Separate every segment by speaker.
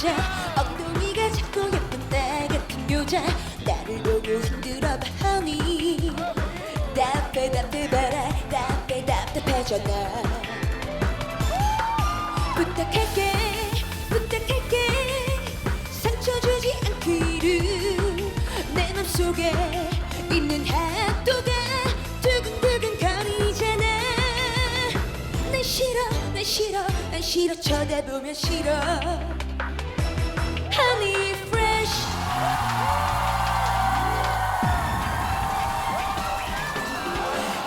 Speaker 1: 여자. 엉덩이가 작고 예쁜 나 같은 여자. 나를 보고 흔들어봐 honey. 답답해 답답해라. 답답해 답답해져 나. 부탁할게 부탁할게. 상처 주지 않기를. 내 맘속에 있는 핫도가 두근두근 거리잖아. 난 싫어 난 싫어 난 싫어. 쳐다보면 싫어 Honey fresh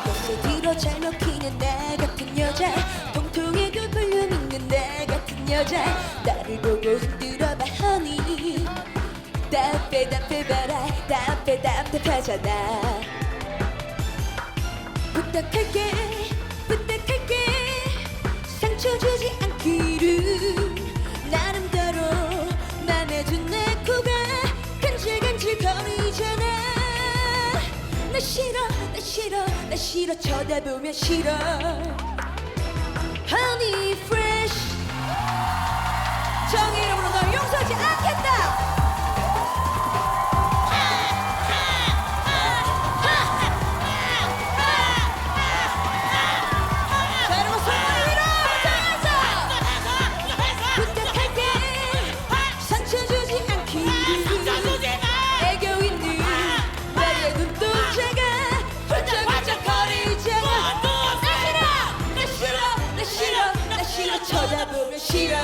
Speaker 1: 요새 뒤로 잘 먹히는 나 같은 여자 통통해도 볼륨 있는 나 같은 여자 나를 보고 흔들어봐 honey 답답해 답답해봐라 답답해 답답하잖아 부탁할게 싫어 나 싫어 나 싫어. 쳐다보면 싫어. Fresh 싫어 쳐다보면 싫어